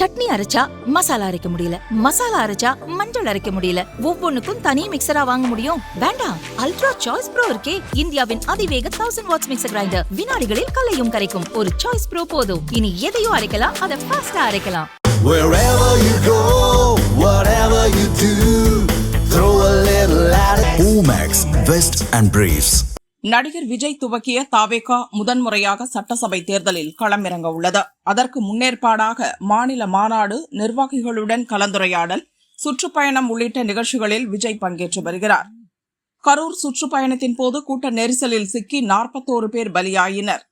சட்னி அரைச்சா மசாலா அரைக்க முடியல. மசாலா அரைச்சா மஞ்சள் அரைக்க முடியல. ஒவ்வொன்னுக்கும் தனி மிக்சரா வாங்க முடியும். வேண்டாம். அல்ட்ரா சாய்ஸ் ப்ரோ இருக்கே. இந்தியாவின் அதிவேக தௌசண்ட் வாட்ஸ் மிக்சர் கிரைண்டர் வினாடிகளில் கலையும் கரைக்கும். ஒரு சாய்ஸ் ப்ரோ போதும். இனி எதையும் அரைக்கலாம். அதை ஃபாஸ்டா அரைக்கலாம். Wherever you go, whatever you do, throw a little at it. Omax, Vest and Briefs. நடிகர் விஜய் துவக்கிய தாவேகா முதன்முறையாக சட்டசபை தேர்தலில் களமிறங்க உள்ளது. அதற்கு முன்னேற்பாடாக மாநில மாநாடு நிர்வாகிகளுடன் கலந்துரையாடல் சுற்றுப்பயணம் உள்ளிட்ட நிகழ்ச்சிகளில் விஜய் பங்கேற்று வருகிறார். கரூர் சுற்றுப்பயணத்தின் போது கூட்ட நெரிசலில் சிக்கி நாற்பத்தோரு பேர் பலியாயினர்.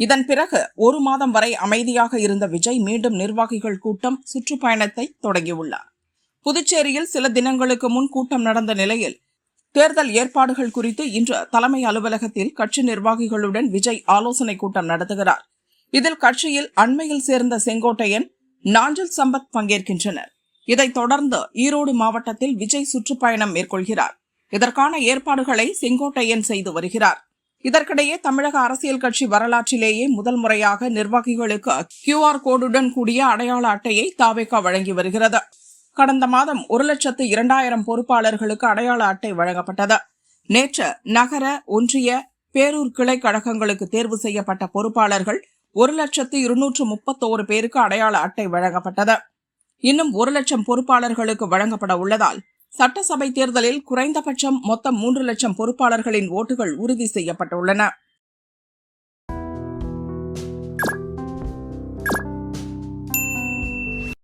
இதன் பிறகு ஒரு மாதம் வரை அமைதியாக இருந்த விஜய் மீண்டும் நிர்வாகிகள் கூட்டம் சுற்றுப்பயணத்தை தொடங்கியுள்ளார். புதுச்சேரியில் சில தினங்களுக்கு முன் கூட்டம் நடந்த நிலையில் தேர்தல் ஏற்பாடுகள் குறித்து இன்று தலைமை அலுவலகத்தில் கட்சி நிர்வாகிகளுடன் விஜய் ஆலோசனை கூட்டம் நடத்துகிறார். இதில் கட்சியில் அண்மையில் சேர்ந்த செங்கோட்டையன் நாஞ்சல் சம்பத் பங்கேற்கின்றனர். இதைத் தொடர்ந்து ஈரோடு மாவட்டத்தில் விஜய் சுற்றுப்பயணம் மேற்கொள்கிறார். இதற்கான ஏற்பாடுகளை செங்கோட்டையன் செய்து வருகிறார். இதற்கிடையே தமிழக அரசியல் கட்சி வரலாற்றிலேயே முதல் முறையாக நிர்வாகிகளுக்கு கியூஆர் கோடுடன் கூடிய அடையாள அட்டையை தாவேகா வழங்கி வருகிறது. கடந்த மாதம் ஒரு லட்சத்து இரண்டாயிரம் பொறுப்பாளர்களுக்கு அடையாள அட்டை வழங்கப்பட்டது. நேற்று நகர ஒன்றிய பேரூர் கிளை கழகங்களுக்கு தேர்வு செய்யப்பட்ட பொறுப்பாளர்கள் ஒரு லட்சத்து இருநூற்று முப்பத்தோரு பேருக்கு அடையாள அட்டை வழங்கப்பட்டது. இன்னும் ஒரு லட்சம் பொறுப்பாளர்களுக்கு வழங்கப்பட உள்ளதால் சட்டசபை தேர்தலில் குறைந்தபட்சம் மொத்தம் மூன்று லட்சம் பொறுப்பாளர்களின் ஓட்டுகள் உறுதி செய்யப்பட்டுள்ளன.